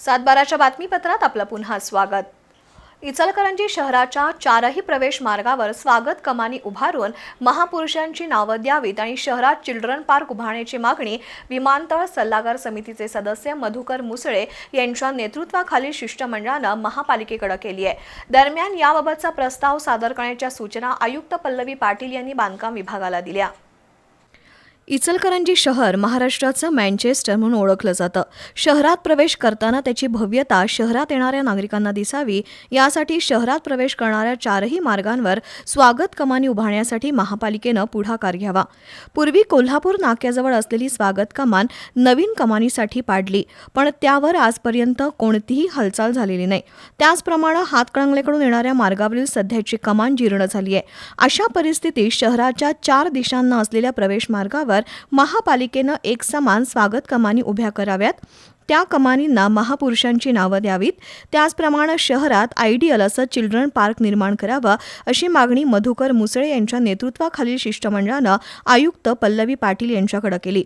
सातबाराच्या बातमीपत्रात आपलं पुन्हा स्वागत. इचलकरंजी शहराच्या चारही प्रवेश मार्गावर स्वागत कमानी उभारून महापुरुषांची नावं द्यावीत आणि शहरात चिल्ड्रन पार्क उभारण्याची मागणी विमानतळ सल्लागार समितीचे सदस्य मधुकर मुसळे यांच्या नेतृत्वाखालील शिष्टमंडळानं महापालिकेकडे केली आहे. दरम्यान याबाबतचा प्रस्ताव सादर करण्याच्या सूचना आयुक्त पल्लवी पाटील यांनी बांधकाम विभागाला दिल्या. इचलकरंजी शहर महाराष्ट्राचं मँचेस्टर म्हणून ओळखलं जातं. शहरात प्रवेश करताना त्याची भव्यता शहरात येणाऱ्या नागरिकांना दिसावी यासाठी शहरात प्रवेश करणाऱ्या चारही मार्गांवर स्वागत कमानी उभारण्यासाठी महापालिकेनं पुढाकार घ्यावा. पूर्वी कोल्हापूर नाक्याजवळ असलेली स्वागत कमान नवीन कमानीसाठी पाडली पण त्यावर आजपर्यंत कोणतीही हालचाल झालेली नाही. त्याचप्रमाणे हातकणंगलेकडून येणाऱ्या मार्गावरील सध्याची कमान जीर्ण झाली आहे अशा परिस्थितीत शहराच्या चार दिशांना असलेल्या प्रवेश मार्गावर महापालिकेनं एक समान स्वागत कमानी उभ्या कराव्यात. त्या कमानींना महापुरुषांची नावं द्यावीत. त्याचप्रमाणे शहरात आयडियल असं चिल्ड्रन पार्क निर्माण करावं अशी मागणी मधुकर मुसळे यांच्या नेतृत्वाखालील शिष्टमंडळानं आयुक्त पल्लवी पाटील यांच्याकडे केली.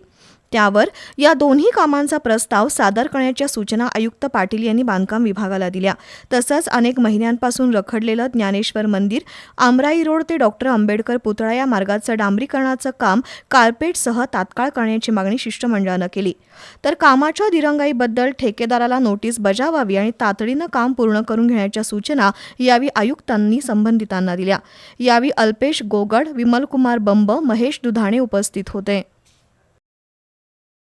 त्यावर या दोन्ही कामांचा प्रस्ताव सादर करण्याच्या सूचना आयुक्त पाटील यांनी बांधकाम विभागाला दिल्या. तसंच अनेक महिन्यांपासून रखडलेलं ज्ञानेश्वर मंदिर आमराई रोड ते डॉक्टर आंबेडकर पुतळा या मार्गाचं डांबरीकरणाचं काम कार्पेटसह तात्काळ करण्याची मागणी शिष्टमंडळानं केली. तर कामाच्या दिरंगाईबद्दल ठेकेदाराला नोटीस बजावावी आणि तातडीनं काम पूर्ण करून घेण्याच्या सूचना यावेळी आयुक्तांनी संबंधितांना दिल्या. यावेळी अल्पेश गोगड विमलकुमार बंब महेश दुधाणे उपस्थित होते.